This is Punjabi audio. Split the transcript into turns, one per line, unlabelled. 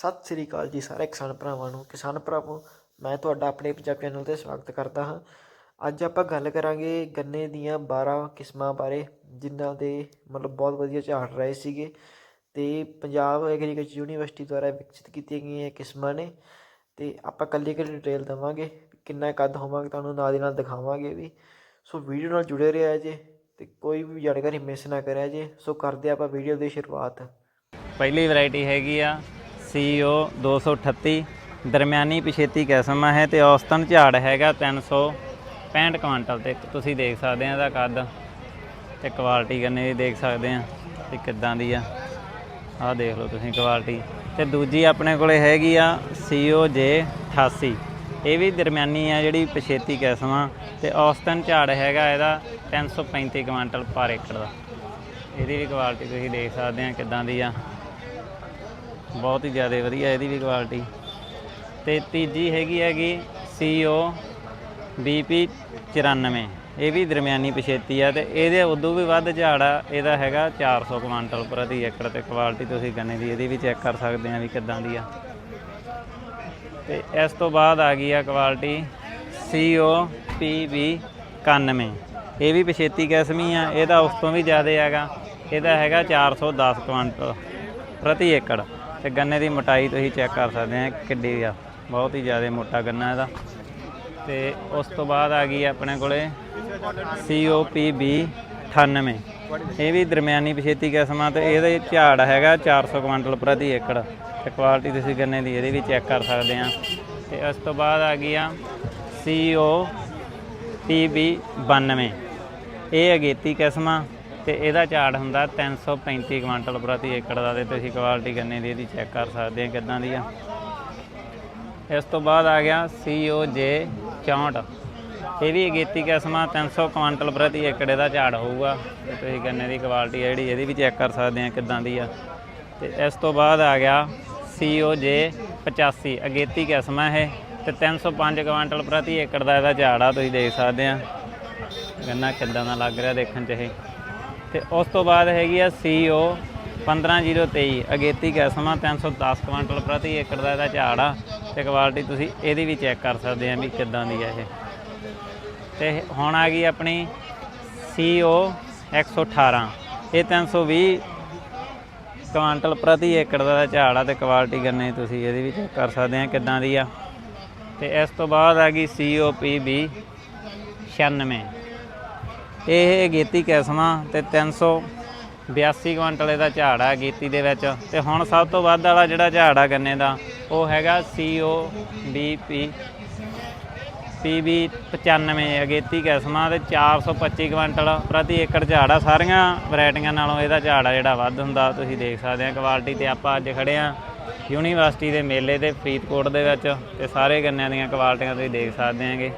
ਸਤਿ ਸ੍ਰੀ ਅਕਾਲ ਜੀ ਸਾਰੇ ਕਿਸਾਨ ਭਰਾਵਾਂ ਨੂੰ। ਕਿਸਾਨ ਭਰਾਵੋ, ਮੈਂ ਤੁਹਾਡਾ ਆਪਣੇ ਪੰਜਾਬ ਚੈਨਲ ਤੇ ਸਵਾਗਤ ਕਰਦਾ ਹਾਂ। ਅੱਜ ਆਪਾਂ ਗੱਲ ਕਰਾਂਗੇ ਗੰਨੇ ਦੀਆਂ 12 ਕਿਸਮਾਂ ਬਾਰੇ, ਜਿਨ੍ਹਾਂ ਦੇ ਮਤਲਬ ਬਹੁਤ ਵਧੀਆ ਝਾੜ ਰਹੇ ਸੀਗੇ ਤੇ ਪੰਜਾਬ ਐਗਰੀਕਲਚਰ ਯੂਨੀਵਰਸਿਟੀ ਦੁਆਰਾ ਵਿਕਸਿਤ ਕੀਤੀਆਂ ਗਈਆਂ ਕਿਸਮਾਂ ਨੇ। ਤੇ ਆਪਾਂ ਕੱਲੀ ਕੱਲੀ ਡਿਟੇਲ ਦਵਾਂਗੇ, ਕਿੰਨਾ ਕੱਦ ਹੋਵਾਂਗੇ ਤੁਹਾਨੂੰ ਨਾਲ ਦੀ ਨਾਲ ਦਿਖਾਵਾਂਗੇ ਵੀ। ਸੋ ਵੀਡੀਓ ਨਾਲ ਜੁੜੇ ਰਿਹਾ ਜੇ ਤੇ ਕੋਈ ਵੀ ਜਾਣਕਾਰੀ ਮਿਸ ਨਾ ਕਰਿਆ ਜੇ, ਸੋ ਕਰਦੇ ਆਪਾਂ ਵੀਡੀਓ ਦੀ ਸ਼ੁਰੂਆਤ।
ਪਹਿਲੀ ਵੈਰਾਈਟੀ ਹੈਗੀ ਆ CEO 238 ਦਰਮਿਆਨੀ ਪਿਛੇਤੀ ਕਿਸਮ ਹੈ ਤੇ ਔਸਤਨ ਝਾੜ ਹੈਗਾ 365 ਕੁਇੰਟਲ ਤੇ। ਤੁਸੀਂ ਦੇਖ ਸਕਦੇ ਆ ਇਹਦਾ ਕੱਦ ਤੇ ਕੁਆਲਿਟੀ ਕਰਨੇ ਦੀ ਦੇਖ ਸਕਦੇ ਆ ਤੇ ਕਿੱਦਾਂ ਦੀ ਆ। ਆਹ ਦੇਖ ਲਓ ਤੁਸੀਂ ਕੁਆਲਿਟੀ। ਤੇ ਦੂਜੀ ਆਪਣੇ ਕੋਲੇ ਹੈਗੀ ਆ COJ 88 ਇਹ ਵੀ ਦਰਮਿਆਨੀ ਆ ਜਿਹੜੀ ਪਿਛੇਤੀ ਕਿਸਮ ਆ ਤੇ ਔਸਤਨ ਝਾੜ ਹੈਗਾ ਇਹਦਾ 335 ਕੁਇੰਟਲ ਪਰ ਏਕੜ ਦਾ। ਇਹਦੀ ਵੀ ਕੁਆਲਿਟੀ ਤੁਸੀਂ ਦੇਖ ਸਕਦੇ ਆ ਕਿੱਦਾਂ ਦੀ ਆ। ਬਹੁਤ ਹੀ ਜ਼ਿਆਦਾ ਵਧੀਆ ਇਹਦੀ ਵੀ ਕੁਆਲਿਟੀ ਤੇ ਤੀਜੀ ਹੈਗੀ ਹੈਗੀ CO BP 94 ਇਹ ਵੀ ਦਰਮਿਆਨੀ ਪਛੇਤੀ ਆ ਤੇ ਇਹਦੇ ਉਦੋਂ ਵੀ ਵੱਧ ਝਾੜ ਆ, ਇਹਦਾ ਹੈਗਾ 400 ਕੁਇੰਟਲ ਪ੍ਰਤੀ ਏਕੜ ਤੇ ਕੁਆਲਿਟੀ ਤੁਸੀਂ ਗੰਨੇ ਦੀ ਇਹਦੀ ਵੀ ਚੈੱਕ ਕਰ ਸਕਦੇ ਆ ਵੀ ਕਿੱਦਾਂ ਦੀ ਆ। ਤੇ ਇਸ ਤੋਂ ਬਾਅਦ ਆ ਗਈ ਆ ਕੁਆਲਿਟੀ CO PB 91 ਇਹ ਵੀ ਪਛੇਤੀ ਕਿਸਮੀ ਆ, ਇਹਦਾ ਉਸ ਤੋਂ ਵੀ ਜ਼ਿਆਦਾ ਹੈਗਾ। ਇਹਦਾ ਹੈਗਾ 410 ਕੁਇੰਟਲ ਪ੍ਰਤੀ ਏਕੜ। ਤੇ ਗੰਨੇ ਦੀ ਮੋਟਾਈ ਤੁਸੀਂ ਚੈੱਕ ਕਰ ਸਕਦੇ ਆ, ਕਿੱਡੀ ਆ। ਬਹੁਤ ਹੀ ਜ਼ਿਆਦਾ ਮੋਟਾ ਗੰਨਾ ਇਹਦਾ। ਤੇ ਉਸ ਤੋਂ ਬਾਅਦ ਆ ਗਈ ਆਪਣੇ ਕੋਲੇ COPB 98 ਇਹ ਵੀ ਦਰਮਿਆਨੀ ਪਛੇਤੀ ਕਿਸਮ ਆ ਤੇ ਇਹਦਾ ਝਾੜ ਹੈਗਾ 400 ਕੁਇੰਟਲ ਪ੍ਰਤੀ ਏਕੜ। ਤੇ ਕੁਆਲਿਟੀ ਤੁਸੀਂ ਗੰਨੇ ਦੀ ਇਹਦੀ ਵੀ ਚੈੱਕ ਕਰ ਸਕਦੇ ਆ। ਤੇ ਉਸ ਤੋਂ ਬਾਅਦ ਆ ਗਈ ਆ COPB 92 ਇਹ ਅਗੇਤੀ ਕਿਸਮ ਆ। ਤੇ ਇਹਦਾ ਝਾੜ ਹੁੰਦਾ 335 ਕੁਇੰਟਲ ਪ੍ਰਤੀ ਏਕੜ ਦਾ ਤੇ ਤੁਸੀਂ ਕੁਆਲਿਟੀ ਗੰਨੇ ਦੀ ਇਹਦੀ ਚੈੱਕ ਕਰ ਸਕਦੇ ਆ ਕਿੱਦਾਂ ਦੀ ਆ। ਇਸ ਤੋਂ ਬਾਅਦ ਆ ਗਿਆ COJ 64 ਇਹ ਵੀ ਅਗੇਤੀ ਕਿਸਮ ਆ 300 ਕੁਇੰਟਲ ਪ੍ਰਤੀ ਏਕੜ ਦਾ ਝਾੜ ਹੋਊਗਾ। ਤੇ ਤੁਸੀਂ ਗੰਨੇ ਦੀ ਕੁਆਲਿਟੀ ਜਿਹੜੀ, ਇਹਦੀ ਵੀ ਚੈੱਕ ਕਰ ਸਕਦੇ ਆ ਕਿੱਦਾਂ ਦੀ ਆ। ਤੇ ਇਸ ਤੋਂ ਬਾਅਦ ਆ ਗਿਆ COJ 85 ਅਗੇਤੀ ਕਿਸਮ ਆ ਇਹ ਤੇ 305 ਕੁਇੰਟਲ ਪ੍ਰਤੀ ਏਕੜ ਦਾ ਇਹਦਾ ਝਾੜ ਆ, ਤੁਸੀਂ ਦੇਖ ਸਕਦੇ ਆ ਗੰਨਾ ਕਿੱਦਾਂ ਦਾ ਲੱਗ ਰਿਹਾ ਦੇਖਣ 'ਚ ਇਹ। ਤੇ ਉਸ ਤੋਂ ਬਾਅਦ ਹੈਗੀ ਆ CO 15023 ਅਗੇਤੀ ਕਿਸਮ ਆ 310 ਕੁਇੰਟਲ ਪ੍ਰਤੀ ਏਕੜ ਦਾ ਇਹਦਾ ਝਾੜ ਆ ਤੇ ਕੁਆਲਿਟੀ ਤੁਸੀਂ ਇਹਦੀ ਵੀ ਚੈੱਕ ਕਰ ਸਕਦੇ ਆ ਵੀ ਕਿੱਦਾਂ ਦੀ ਆ ਇਹ। ਤੇ ਹੁਣ ਆ ਗਈ ਆਪਣੀ CO 118 ਇਹ 320 ਕੁਇੰਟਲ ਪ੍ਰਤੀ ਏਕੜ ਦਾ ਝਾੜ ਆ ਤੇ ਕੁਆਲਿਟੀ ਗੰਨੇ ਤੁਸੀਂ ਇਹਦੀ ਵੀ ਚੈੱਕ ਕਰ ਸਕਦੇ ਆ ਕਿੱਦਾਂ ਦੀ ਆ। ਤੇ ਇਸ ਤੋਂ ਬਾਅਦ ਆ ਗਈ COPB 96 ਇਹ ਗੇਤੀ ਕਿਸਮਾਂ ਤੇ 382 ਕੁਇੰਟਲ ਇਹਦਾ ਝਾੜ ਆ ਗੇਤੀ ਦੇ ਵਿੱਚ। ਤੇ ਹੁਣ ਸਭ ਤੋਂ ਵੱਧ ਵਾਲਾ ਜਿਹੜਾ ਝਾੜ ਆ ਗੰਨੇ ਦਾ, ਉਹ ਹੈਗਾ COBP PB 95 ਅਗੇਤੀ ਕਿਸਮਾਂ ਤੇ 425 ਕੁਇੰਟਲ ਪ੍ਰਤੀ ਏਕੜ ਝਾੜ ਆ। ਸਾਰੀਆਂ ਵੈਰਾਈਟੀਆਂ ਨਾਲੋਂ ਇਹਦਾ ਝਾੜ ਆ ਜਿਹੜਾ ਵੱਧ ਹੁੰਦਾ, ਤੁਸੀਂ ਦੇਖ ਸਕਦੇ ਆ ਕੁਆਲਿਟੀ ਤੇ ਆਪਾਂ ਅੱਜ ਖੜੇ ਆ ਯੂਨੀਵਰਸਿਟੀ ਦੇ ਮੇਲੇ ਤੇ ਫਰੀਦਕੋਟ ਦੇ ਵਿੱਚ ਤੇ ਸਾਰੇ ਗੰਨਿਆਂ ਦੀਆਂ ਕੁਆਲਿਟੀਆਂ ਤੁਸੀਂ ਦੇਖ ਸਕਦੇ ਆਂਗੇ।